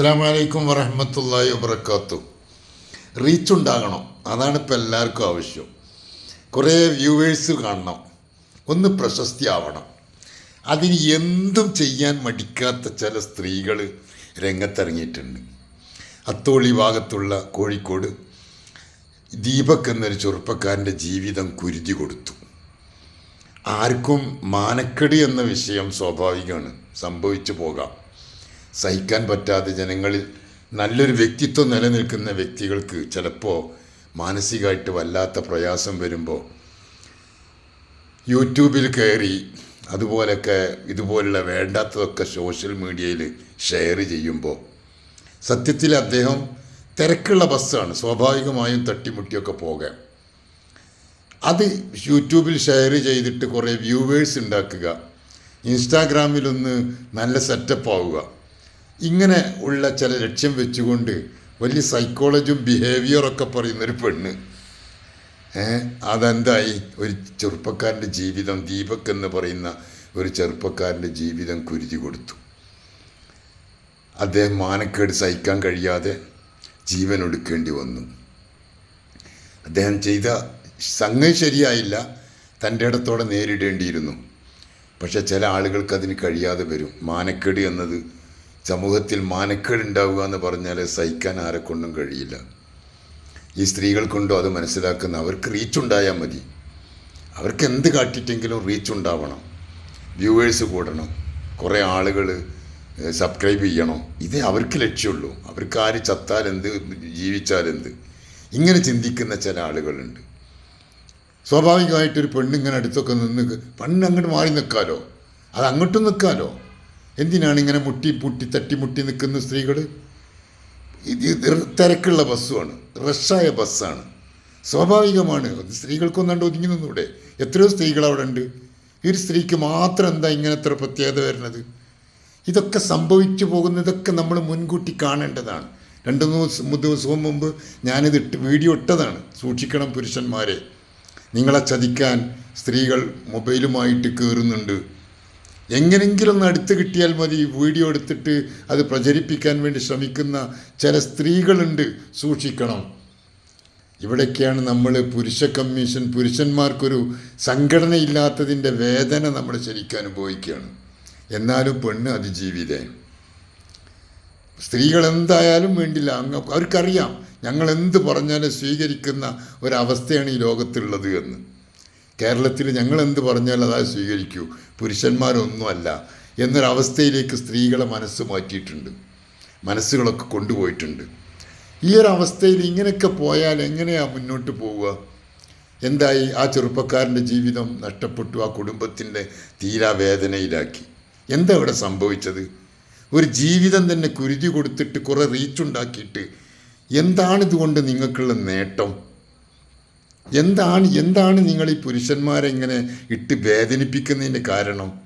അസ്സാമലൈക്കും വറഹമത്തല്ലാഹി വബർക്കാത്തു റീച്ച് ഉണ്ടാകണം. അതാണ് ഇപ്പോൾ എല്ലാവർക്കും ആവശ്യം. കുറേ വ്യൂവേഴ്സ് കാണണം. ഒന്ന് പ്രശസ്തി ആവണം അതിന് എന്തും ചെയ്യാൻ മടിക്കാത്ത ചില സ്ത്രീകൾ രംഗത്തിറങ്ങിയിട്ടുണ്ട്. അത്തോളി ഭാഗത്തുള്ള കോഴിക്കോട് ദീപക് എന്നൊരു ചെറുപ്പക്കാരന്റെ ജീവിതം കുരുതി കൊടുത്തു. ആർക്കും മാനക്കെടി എന്ന വിഷയം സ്വാഭാവികമാണ്. സംഭവിച്ചു പോകാം. സഹിക്കാൻ പറ്റാതെ ജനങ്ങളിൽ നല്ലൊരു വ്യക്തിത്വം നിലനിൽക്കുന്ന വ്യക്തികൾക്ക് ചിലപ്പോൾ മാനസികമായിട്ട് വല്ലാത്ത പ്രയാസം വരുമ്പോൾ യൂട്യൂബിൽ കയറി അതുപോലൊക്കെ ഇതുപോലുള്ള വേണ്ടാത്തതൊക്കെ സോഷ്യൽ മീഡിയയിൽ ഷെയർ ചെയ്യുമ്പോൾ സത്യത്തിൽ അദ്ദേഹം തിരക്കുള്ള ബസ്സാണ്. സ്വാഭാവികമായും തട്ടിമുട്ടിയൊക്കെ പോകാം. അത് യൂട്യൂബിൽ ഷെയർ ചെയ്തിട്ട് കുറേ വ്യൂവേഴ്സ് ഉണ്ടാക്കുക. ഇൻസ്റ്റാഗ്രാമിലൊന്ന് നല്ല സെറ്റപ്പ് ആവുക. ഇങ്ങനെ ഉള്ള ചില ലക്ഷ്യം വെച്ചുകൊണ്ട് വലിയ സൈക്കോളജിയും ബിഹേവിയറൊക്കെ പറയുന്നൊരു പെണ്ണ്. അതെന്തായി? ഒരു ചെറുപ്പക്കാരന്റെ ജീവിതം ദീപക് എന്ന് പറയുന്ന ഒരു ചെറുപ്പക്കാരന്റെ ജീവിതം കുരുതി കൊടുത്തു. അദ്ദേഹം മാനക്കേട് സഹിക്കാൻ കഴിയാതെ ജീവൻ ഒടുക്കേണ്ടി വന്നു. അദ്ദേഹം ചെയ്ത സംഗതി ശരിയായില്ല. തന്റെ ഇടത്തോടെ നേരിടേണ്ടിയിരുന്നു. പക്ഷെ ചില ആളുകൾക്ക് അതിന് കഴിയാതെ വരും. മാനക്കേട് എന്നത് സമൂഹത്തിൽ മാനക്കേട് ഉണ്ടാവുക എന്ന് പറഞ്ഞാൽ സഹിക്കാൻ ആരെക്കൊണ്ടും കഴിയില്ല. ഈ സ്ത്രീകൾ കൊണ്ടോ അത് മനസ്സിലാക്കുന്ന അവർക്ക് റീച്ച് ഉണ്ടായാൽ മതി. അവർക്ക് എന്ത് കാട്ടിട്ടെങ്കിലും റീച്ച് ഉണ്ടാവണം. വ്യൂവേഴ്സ് കൂടണം. കുറേ ആളുകൾ സബ്സ്ക്രൈബ് ചെയ്യണം. ഇതേ അവർക്ക് ലക്ഷ്യമുള്ളൂ അവർക്ക് ആര് ചത്താലെന്ത് ജീവിച്ചാലെന്ത് ഇങ്ങനെ ചിന്തിക്കുന്ന ചില ആളുകളുണ്ട്. സ്വാഭാവികമായിട്ടൊരു പെണ്ണിങ്ങനെ അടുത്തൊക്കെ നിന്ന് പെണ്ണ് അങ്ങോട്ട് മാറി നിൽക്കാലോ? അത് അങ്ങോട്ടും നിൽക്കാലോ? എന്തിനാണ് ഇങ്ങനെ മുട്ടി മുട്ടി തട്ടി മുട്ടി നിൽക്കുന്ന സ്ത്രീകൾ ഇത് തിരക്കുള്ള ബസ്സുമാണ്. റഷായ ബസ്സാണ്. സ്വാഭാവികമാണ്. സ്ത്രീകൾക്കൊന്നാണ്ട് ഒതുങ്ങി നിന്നൂടെ. എത്രയോ സ്ത്രീകൾ അവിടെ ഉണ്ട് ഈ ഒരു സ്ത്രീക്ക് മാത്രം എന്താ ഇങ്ങനത്തെ പ്രത്യേകത വരുന്നത്? ഇതൊക്കെ സംഭവിച്ചു പോകുന്ന ഇതൊക്കെ നമ്മൾ മുൻകൂട്ടി കാണേണ്ടതാണ്. രണ്ട് മൂന്ന് ദിവസവും മുമ്പ് ഞാനിത് ഇട്ട് വീഡിയോ ഇട്ടതാണ്. സൂക്ഷിക്കണം പുരുഷന്മാരെ. നിങ്ങളെ ചതിക്കാൻ സ്ത്രീകൾ മൊബൈലുമായിട്ട് കയറുന്നുണ്ട് എങ്ങനെങ്കിലും ഒന്ന് അടുത്ത് കിട്ടിയാൽ മതി. വീഡിയോ എടുത്തിട്ട് അത് പ്രചരിപ്പിക്കാൻ വേണ്ടി ശ്രമിക്കുന്ന ചില സ്ത്രീകളുണ്ട്. സൂക്ഷിക്കണം. ഇവിടേക്കാണ് നമ്മൾ പുരുഷ കമ്മീഷൻ പുരുഷന്മാർക്കൊരു സംഘടനയില്ലാത്തതിന്റെ വേദന നമ്മൾ ശരിക്കും അനുഭവിക്കുകയാണ്. എന്നാലും പെണ്ണ് അതിജീവിതേ. സ്ത്രീകൾ എന്തായാലും വേണ്ടില്ല. അങ്ങ് അവർക്കറിയാം ഞങ്ങൾ എന്ത് പറഞ്ഞാലും സ്വീകരിക്കുന്ന ഒരവസ്ഥയാണ് ഈ ലോകത്തുള്ളത് എന്ന്. കേരളത്തിൽ ഞങ്ങൾ എന്ത് പറഞ്ഞാൽ അതാ സ്വീകരിക്കൂ. പുരുഷന്മാരൊന്നുമല്ല. എന്നൊരവസ്ഥയിലേക്ക് സ്ത്രീകളെ മനസ്സ് മാറ്റിയിട്ടുണ്ട്. മനസ്സുകളൊക്കെ കൊണ്ടുപോയിട്ടുണ്ട്. ഈ ഒരു അവസ്ഥയിൽ ഇങ്ങനെയൊക്കെ പോയാൽ എങ്ങനെയാണ് മുന്നോട്ട് പോവുക? എന്തായി? ആ ചെറുപ്പക്കാരന്റെ ജീവിതം നഷ്ടപ്പെട്ടു. ആ കുടുംബത്തിന്റെ തീരാവേദനയിലാക്കി എന്താ ഇവിടെ സംഭവിച്ചത്? ഒരു ജീവിതം തന്നെ കുരുതി കൊടുത്തിട്ട് കുറേ റീച്ച് ഉണ്ടാക്കിയിട്ട് എന്താണ് ഇതുകൊണ്ട് നിങ്ങൾക്കുള്ള നേട്ടം? എന്താണ് എന്താണ് നിങ്ങൾ ഈ പുരുഷന്മാരെ ഇങ്ങനെ ഇട്ട് വേദനിപ്പിക്കുന്നതിന്റെ കാരണം?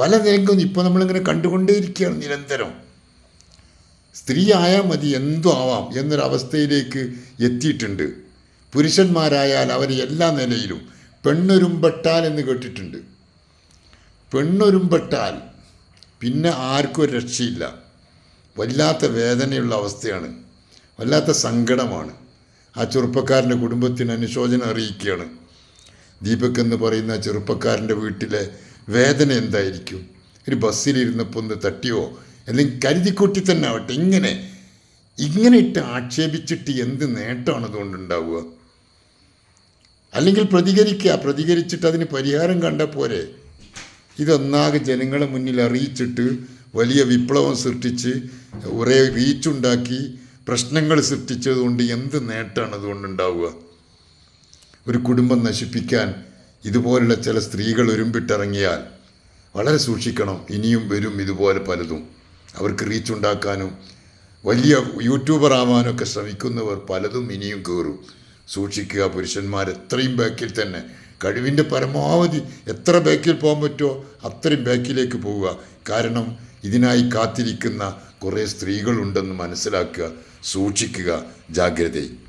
പല രംഗം ഇപ്പോൾ നമ്മളിങ്ങനെ കണ്ടുകൊണ്ടേയിരിക്കുകയാണ് നിരന്തരം. സ്ത്രീ ആയാൽ മതി എന്തും ആവാം എന്നൊരവസ്ഥയിലേക്ക് എത്തിയിട്ടുണ്ട്. പുരുഷന്മാരായാൽ അവർ എല്ലാ നിലയിലും പെണ്ണൊരുമ്പെട്ടാൽ എന്ന് കേട്ടിട്ടുണ്ട്. പെണ്ണൊരുമ്പെട്ടാൽ പിന്നെ ആർക്കും ഒരു രക്ഷയില്ല. വല്ലാത്ത വേദനയുള്ള അവസ്ഥയാണ്. വല്ലാത്ത സങ്കടമാണ്. ആ ചെറുപ്പക്കാരന്റെ കുടുംബത്തിന് അനുശോചനം അറിയിക്കുകയാണ്. ദീപക് എന്ന് പറയുന്ന ചെറുപ്പക്കാരന്റെ വീട്ടിലെ വേദന എന്തായിരിക്കും? ഒരു ബസ്സിലിരുന്നപ്പോൾ ഒന്ന് തട്ടിയോ? അല്ലെങ്കിൽ കരുതിക്കൂട്ടി തന്നെ ആവട്ടെ. ഇങ്ങനെ ഇങ്ങനെ ഇട്ട് ആക്ഷേപിച്ചിട്ട് എന്ത് നേട്ടമാണ് അതുകൊണ്ടുണ്ടാവുക? അല്ലെങ്കിൽ പ്രതികരിക്കുക. പ്രതികരിച്ചിട്ട് അതിന് പരിഹാരം കണ്ട പോരെ. ഇതൊന്നാകെ ജനങ്ങളെ മുന്നിൽ അറിയിച്ചിട്ട് വലിയ വിപ്ലവം സൃഷ്ടിച്ച് കുറേ റീച്ചുണ്ടാക്കി പ്രശ്നങ്ങൾ സൃഷ്ടിച്ചതുകൊണ്ട് എന്ത് നേട്ടമാണ് അതുകൊണ്ടുണ്ടാവുക ഒരു കുടുംബം നശിപ്പിക്കാൻ ഇതുപോലുള്ള ചില സ്ത്രീകൾ ഒരുമ്പിട്ടിറങ്ങിയാൽ വളരെ സൂക്ഷിക്കണം. ഇനിയും വരും ഇതുപോലെ പലതും. അവർക്ക് റീച്ച് ഉണ്ടാക്കാനും വലിയ യൂട്യൂബർ ആവാനൊക്കെ ശ്രമിക്കുന്നവർ പലതും ഇനിയും കയറും സൂക്ഷിക്കുക പുരുഷന്മാർ എത്രയും ബാക്കിൽ തന്നെ. കഴിവിന്റെ പരമാവധി എത്ര ബാക്കിൽ പോകാൻ പറ്റുമോ അത്രയും ബാക്കിലേക്ക് പോവുക. കാരണം ഇതിനായി കാത്തിരിക്കുന്ന കുറേ സ്ത്രീകളുണ്ടെന്ന് മനസ്സിലാക്കുക സൂക്ഷിക്കുക ജാഗ്രതയും